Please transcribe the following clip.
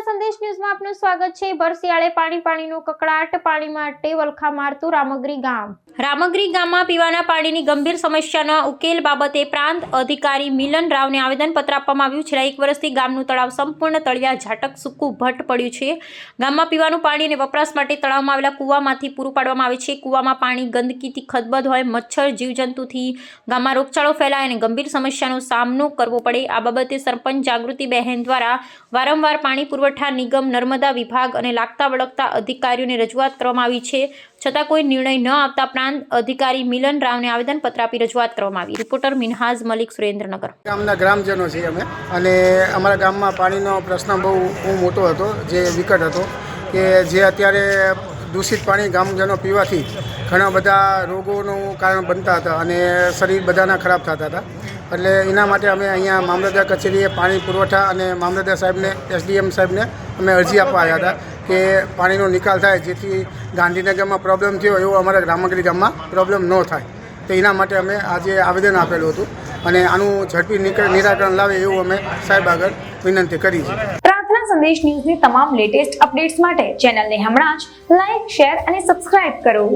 સંદેશ ન્યૂઝમાં આપનું સ્વાગત છે. ભર શિયાળે પાણી પાણીનો કકડાટ પાણી માટે વલખા મારતું રામગરી ગામ. રામગરી ગામમાં પીવાના પાણીની ગંભીર સમસ્યાના ઉકેલ બાબતે પ્રાંત અધિકારી મિલન રાવને આવેદનપત્ર આપવામાં આવ્યું. છેલ્લા એક વર્ષથી ગામનું તળાવ સંપૂર્ણ તળિયા, ઝાટક, સૂકું ભટ્ટ પડ્યું છે. ગામમાં પીવાનું પાણી અને વપરાશ માટે તળાવમાં આવેલા કૂવામાંથી પૂરું પાડવામાં આવે છે. કૂવામાં પાણી, ગંદકીથી ખદબદ હોય, મચ્છર, જીવજંતુથી ગામમાં રોગચાળો ફેલાય અને ગંભીર સમસ્યાનો સામનો કરવો પડે. આ બાબતે સરપંચ જાગૃતિ બહેન દ્વારા વારંવાર પાણી પુરવઠા નિગમ, નર્મદા વિભાગ અને લાગતા વળગતા અધિકારીઓને રજૂઆત કરવામાં આવી છે. છતાં કોઈ નિર્ણય ન આપતા પ્રાંત અધિકારી મિલન રાવને આવેદનપત્ર આપી રજૂઆત કરવામાં આવી. રિપોર્ટર મિનહાઝ મલિક, સુરેન્દ્રનગર. ગામના ગ્રામજનો છીએ અમે અને અમારા ગામમાં પાણીનો પ્રશ્ન બહુ બહુ મોટો હતો, જે વિકટ હતો કે જે અત્યારે દૂષિત પાણી ગામજનો પીવાથી ઘણા બધા રોગોનું કારણ બનતા હતા અને શરીર બધાના ખરાબ થતા હતા. એટલે એના માટે અમે અહીંયા મામલતદાર કચેરીએ પાણી પુરવઠા અને મામલતદાર સાહેબને, એસડીએમ સાહેબને અમે અરજી આપવા આવ્યા હતા. કે પાણીનો નિકાલ થાય, જેથી ગાંધીનગરમાં પ્રોબ્લેમ થયો એવો અમારા રામગરી ગામમાં પ્રોબ્લેમ ન થાય. તો એના માટે અમે આજે આવેદન આપેલું હતું અને આનું ઝડપી નિરાકરણ લાવે એવું અમે સાહેબ આગળ વિનંતી કરી છે. પ્રાર્થના સંદેશ ન્યૂઝની તમામ લેટેસ્ટ અપડેટ્સ માટે ચેનલને હમણાં જ લાઈક શેર અને સબસ્ક્રાઇબ કરો.